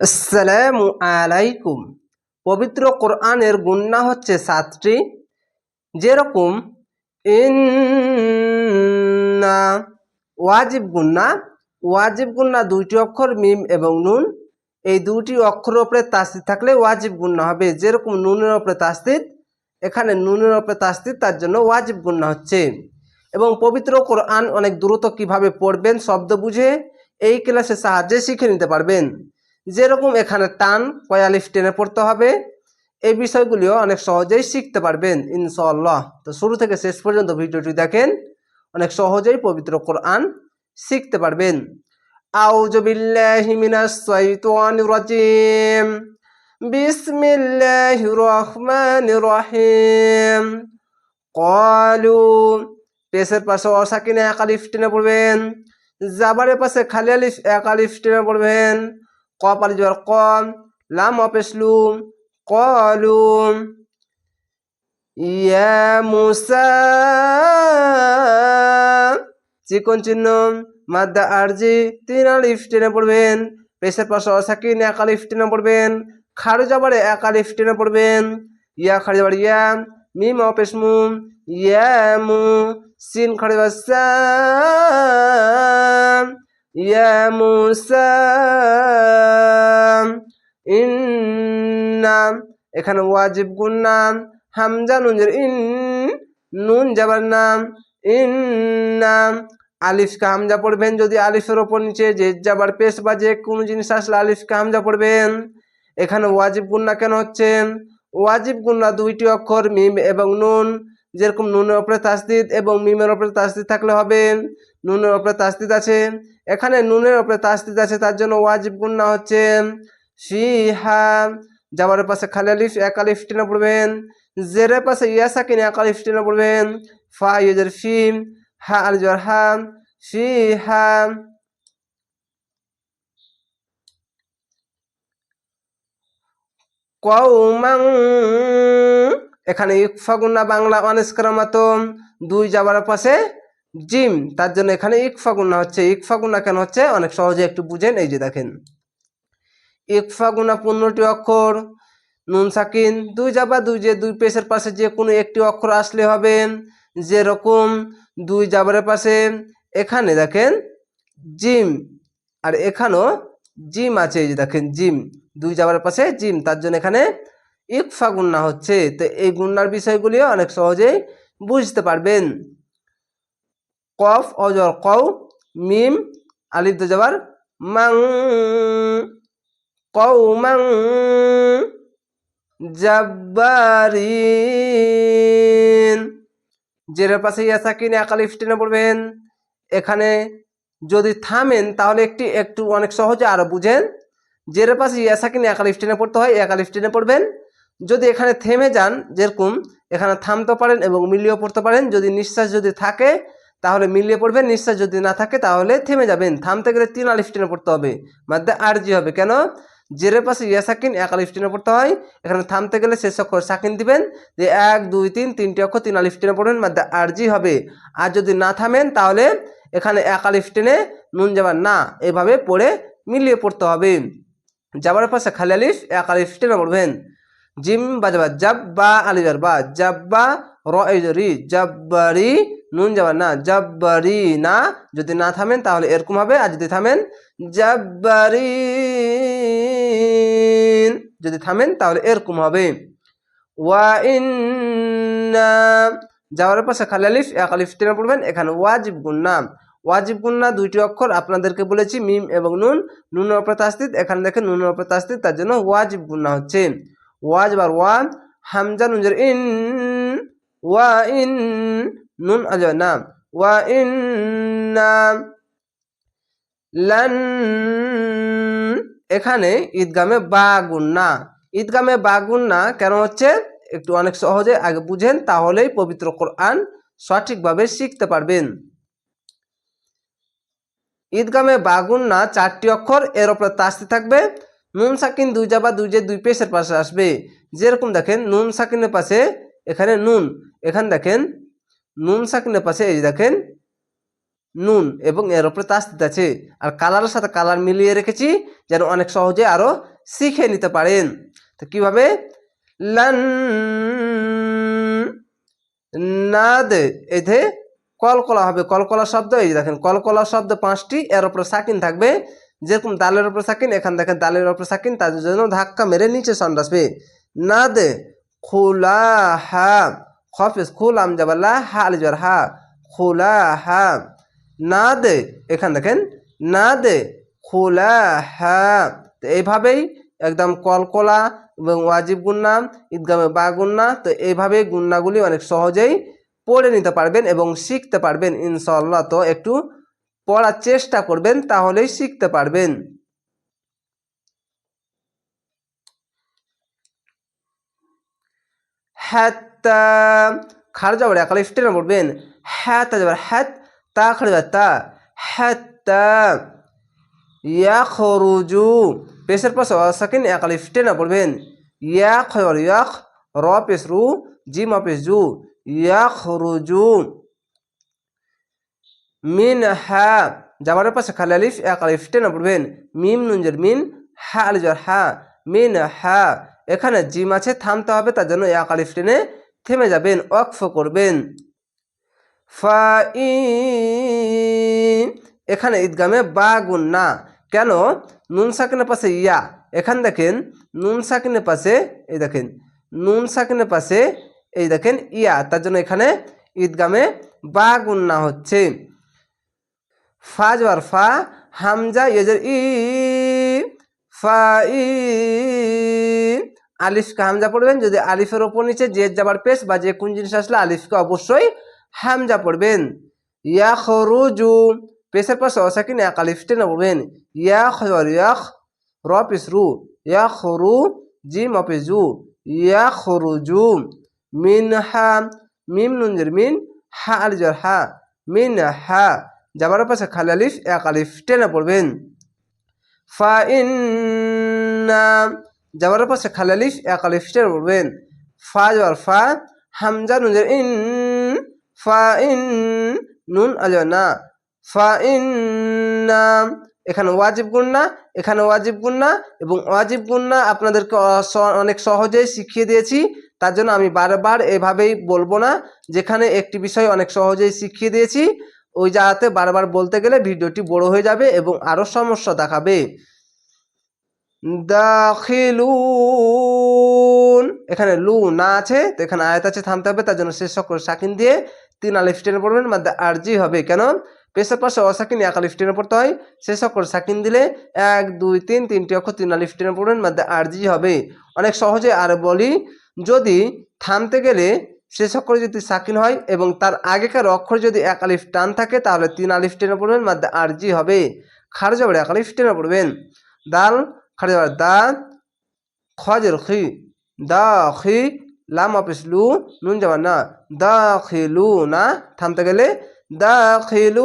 আসসালামু আলাইকুম। পবিত্র কোরআনের গুন্না হচ্ছে সাতটি। যেরকম, ইন্না ওয়াজিব গুন্না। ওয়াজিব গুন্না দুইটি অক্ষর, মিম এবং নুন। এই দুটি অক্ষরের ওপরে তাস্তিদ থাকলে ওয়াজিব গুন্না হবে। যেরকম নুনের ওপরে তাস্তিদ এখানে নুনের ওপরে তাস্তিদ তার জন্য ওয়াজিব গুন্না হচ্ছে। এবং পবিত্র কোরআন অনেক দ্রুত কীভাবে পড়বেন, শব্দ বুঝে এই ক্লাসের সাহায্যে শিখে নিতে পারবেন। যেরকম এখানে টান কয়ালিফ টেনে পড়তে হবে। এই বিষয়গুলিও অনেক সহজেই শিখতে পারবেন, ইনশাআল্লাহ। তো শুরু থেকে শেষ পর্যন্ত ভিডিওটি দেখেন, অনেক সহজেই পবিত্র কোরআন শিখতে পারবেন। পাশে অসাকিনে এক পড়বেন পাশে খালি আলিফ, এক আলিফ টেনে পড়বেন। কপ আলি জবর কম, লাম অপেসলু কলু ইয়া মুসা, চিকন চিহ্ন, মাদ্দা আরজি, তিন আলিফ টেনে পড়বেন। পেশের পাশে অসাকিন, এক আলিফ টেনে পড়বেন। খাড়ু যাবারে এক আলিফ টেনে পড়বেন। ইয়া খাড়ি যাবার ইয়া, মিম অপেসমু ইয়া মু, সিন খাড়ি যাবার মুসা ইন্নাম এখানে ওয়াজিব গুন্নাম হামজা নুনজের ইন, নুন যাবার নাম ইন্নাম আলিফকে হামজা পড়বেন যদি আলিফের ওপর নিচে যে যাবার পেশ বা যে কোনো জিনিস আসলে আলিফকে হামজা পড়বেন। এখানে ওয়াজিব গুন্না কেন হচ্ছে? ওয়াজিব গুন্না দুইটি অক্ষর, মিম এবং নুন। যেরকম নুনের ওপরে তাসদিদ এবং মিমের ওপরে তাসদিদ থাকলে হবে। নুনের ওপরে তাসদিদ আছে। এখানে নুনের ওপরে তাসদিদ আছে, তার জন্য ওয়াজিব গুন্না হচ্ছে। ফিহা যাবার পাশে খালি আলিফ, এক আলিফ টেনে পড়বেন। জেরের পাশে ইয়াসা কিনে এক আলিফ টেনে পড়বেন। ফা, ইউজের ফিম হা, আল জর হা ফি হা কৌমাং এখানে ইকফা গুন্না বাংলা অনেস্করামাতম দুই যাবার পাশে জিম, তার জন্য এখানে ইকফা গুন্না হচ্ছে ইকফা গুন্না কেন হচ্ছে? অনেক সহজে একটু বুঝেন, এই যে দেখেন। ইকফা গুনা পনেরোটি অক্ষর, নুন, সাকিন, দুই যাবা দুই যে দুই পেশের পাশে যে কোনো একটি অক্ষর আসলে হবে, যেরকম দুই জাবারের পাশে। এখানে দেখেন, জিম, আর এখানেও জিম আছে, এই যে দেখেন, জিম, দুই জাবারের পাশে জিম, তার জন্য এখানে ইকফা গুন্না হচ্ছে। তো এই গুন্নার বিষয়গুলিও অনেক সহজেই বুঝতে পারবেন। কফ, অজর কউ মিম, আলিফ তো যাবার মাং কৌ মাং, জাব্বারিন। জেরের পাশে ইয়াসাকিন একালিফ টেনে পড়বেন। এখানে যদি থামেন, তাহলে একটি, একটু অনেক সহজে আরও বুঝেন। জেরের পাশে ইয়াসা কিনে একালিফ টেনে পড়তে হয় একালিফ টেনে পড়বেন। যদি এখানে থেমে যান, যেরকম, এখানে থামতে পারেন এবং মিলিয়েও পড়তে পারেন। যদি নিঃশ্বাস যদি থাকে তাহলে মিলিয়ে পড়বেন, নিঃশ্বাস যদি না থাকে তাহলে থেমে যাবেন। থামতে গেলে তিন আলিফ টেনে পড়তে হবে। মাধ্যমে আরজি হবে। কেন? জেরের পাশে ইয়া সাকিন এক আলিফ টেনে পড়তে হয়। এখানে থামতে গেলে শেষ অক্ষর সাকিন দিবেন যে এক, দুই, তিন, তিনটি অক্ষর তিন আলিফ টেনে পড়বেন, মাধ্যমে আরজি হবে। আর যদি না থামেন তাহলে এখানে এক আলিফ টেনে নুন যাবার না, এভাবে পড়ে মিলিয়ে পড়তে হবে। যাবার পাশে খালি আলিফ, এক আলিফ টেনে পড়বেন। জিম বাজাবা জাব্বা আলিজার বা জাব্বা র রি জাব্বারি, নুন যাবার না, জাব্বারি না। যদি না থামেন, তাহলে এরকম হবে। আর যদি থামেন, জাব্বারি। যদি থামেন, তাহলে এরকম হবে। ওয়া ইন্না। যাওয়ার পাশে খালি এক আলিফ টেনে পড়বেন। এখানে ওয়াজিব গুন্না ওয়াজিব গুন্না দুইটি অক্ষর আপনাদেরকে বলেছি, মিম এবং নুন। নুন অপ্রতাস্তিত এখানে দেখেন নুন অপ্রতাস্তিত তার জন্য ওয়াজিব গুন্না হচ্ছে। ওয়াজ বার ওয়া, হামজা, নুনজের ইন ওয়া নুন আজ না ওয়া লান এখানে ঈদগামে বা না। ঈদগামে বা গুন্না কেন হচ্ছে? একটু অনেক সহজে আগে বুঝেন, তাহলেই পবিত্র কোরআন সঠিকভাবে শিখতে পারবেন। ঈদগামে বাগুন না, চারটি অক্ষর, এর ওপরে তাস্তি থাকবে। নুন সাকিন দুই যাবা দুই যে দুই পেশের পাশে আসবে। যেরকম দেখেন, নুন সাকিনের পাশে এখানে নুন। এখানে দেখেন, নুন সাকিনের পাশে এই দেখেন, নুন এবং এর উপরে তাস্তিত আছে। আর কালারের সাথে কালার মিলিয়ে রেখেছি যেন অনেক সহজে আরও শিখে নিতে পারেন। তো কীভাবে? লান নাদ এতে কলকলা হবে। কলকলা শব্দ, এই দেখেন, কলকলা শব্দ পাঁচটি, এর উপরে সাকিন থাকবে। যেরকম দালের উপরে সাকিন এখান দেখেন দালের উপরে সাকিন তার জন্য ধাক্কা মেরে নিচে সন্ড আসবে নাদ খোলা হা খফিস খুলাম যাবাল্লা হা আলিজার হা খোলা হা না দে, এখান দেখেন, না দে খোলা হা তো এইভাবেই একদম কলকলা এবং ওয়াজিব গুন্না, ঈদগামে বা গুন্না, তো এইভাবে গুন্নাগুলি অনেক সহজেই পড়ে নিতে পারবেন এবং শিখতে পারবেন ইনশাল্লাহ তো একটু পড়ার চেষ্টা করবেন, তাহলেই শিখতে পারবেন। হাত্তা খার যাবার একালে স্টেনে পড়বেন। হ্যাঁ যাবার হ্যাত তা খাড়ে যাবার তা। হাত্তা ইয়াখরুজু পেশের পাশে অসাকিন একালে স্টেনে পড়বেন। ইয়াখ হয় ইয়াখ র পেশ রু জিম পেশ জু ইয়াখরুজু মিন, হা জাবারের পাশে খালি আলিফ এক আলিফ টেনে পড়বেন। মিম, নুনজের মিন, হা, আলিজর হা। মিন, হা, এখানে জিম আছে, থামতে হবে, তার জন্য এক আলিফ থেমে যাবেন অক্ফ করবেন। ফা ই এখানে ঈদগামে বা গুণ না। কেন? নুন সাকিনের পাশে ইয়া। এখান দেখেন, নুন সাকিনের পাশে এই দেখেন, নুন সাকিনের পাশে এই দেখেন ইয়া। তার জন্য এখানে ঈদগামে বা গুণ না হচ্ছে। ফা জবার ফা, হামজা ইয়েজের ই ফা ই আলিফকে হামজা পড়বেন, যদি আলিফের ওপর নিচে যে যাবার পেশ বা যে কোন জিনিস আসলে আলিফকে অবশ্যই হামজা পড়বেন। ইয়া খরুজু পেশের পাশে অসাকিন এক আলিফ টেনে পড়বেন। ইয়া খর ইয়াখ র পেশ রু ইয়া খরু জি মপেজু ইয়া খরুজু মিন, হা মিম নুনজের মিন হা আলিজর হা মিন হা যাবার পাশে খালি আলিফ, এক আলিফ টেনে পড়বেন। ফা ইন্না যাবার পাশে খালি আলিফ, এক আলিফ টেনে পড়বেন ফা যাবার ফা, হামজা নুনের ইন, ফা ইন, নুন আজ না। ফা ইন্না এখানে ওয়াজিব গুন্না এখানে ওয়াজিব গুন্না এবং ওয়াজিব গুন্না আপনাদেরকে অনেক সহজেই শিখিয়ে দিয়েছি। তার জন্য আমি বারবার এভাবেই বলব না, যেখানে একটি বিষয় অনেক সহজেই শিখিয়ে দিয়েছি, ওই জায়গাতে বারবার বলতে গেলে ভিডিওটি বড় হয়ে যাবে এবং আরও সমস্যা দেখাবে। দাখিলুন। এখানে লু না আছে, তো এখানে আয়াত আছে, থামতে হবে, তার জন্য শেষ করে সাকিন দিয়ে তিন আলিফ টেনে পড়বেন মাধ্যমে আরজি হবে, কেন? পেশার পাশে অসাকিন এক আলিফ টেনে পড়তে হয় শেষ করে সাকিন দিলে এক, দুই, তিন, তিনটি অক্ষর তিন আলিফ টেনে পড়বেন মাধ্যমে আরজি হবে। অনেক সহজে আর বলি, যদি থামতে গেলে শেষ অক্ষর যদি সাকিন হয় এবং তার আগেকার অক্ষর যদি এক আলিফ টান থাকে, তাহলে তিন আলিফ টেনে পড়বেন মাধ্যমে আরজি হবে খারজ হবে। এক আলিফ টেনে পড়বেন। দাল খারজ হবে দা খজের খি দা খি লাম অফিস লু নুন যাবার না দা খিলু না থামতে গেলে দা খিলুন